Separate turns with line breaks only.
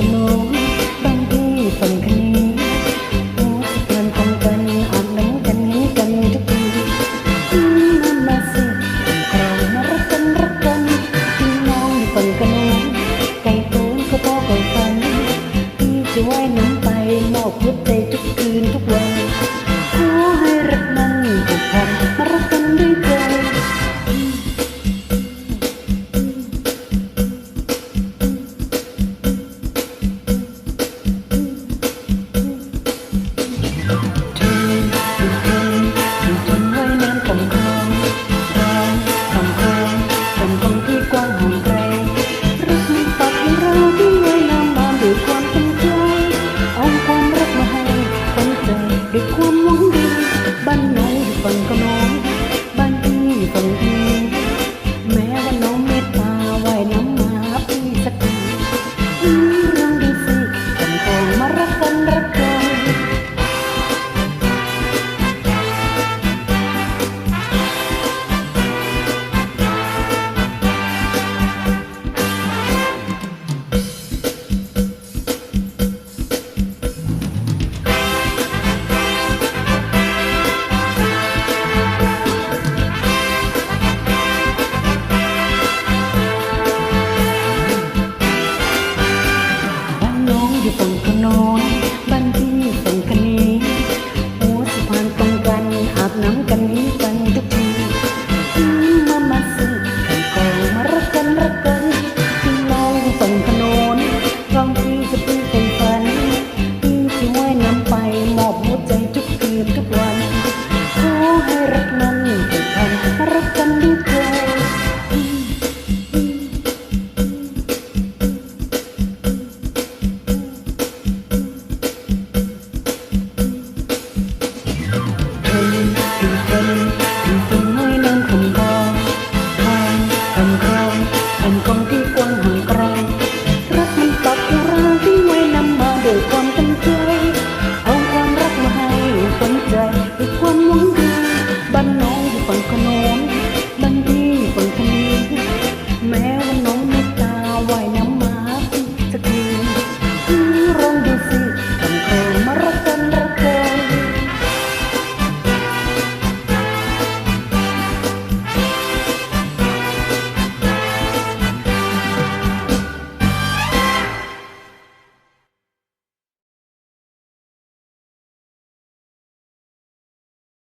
ฝนกระโนงที่ฝนคะนีโอ้เพื่อนทำกันอาบน้ำกันนี้กันทุกปีอืมมามาสิครองมารักกันรักกันพี่น้องฝนกระโนงไก่ตูนก็พอไก่ฟันพี่จะว่ายน้ ฝั่ก็นองบ้านพี่ฝั่งดีแม้วันน วันอาบน้ำกันนี้ไป ด้วยความหวังดีบ้านน้องอยู่ฝั่งขนน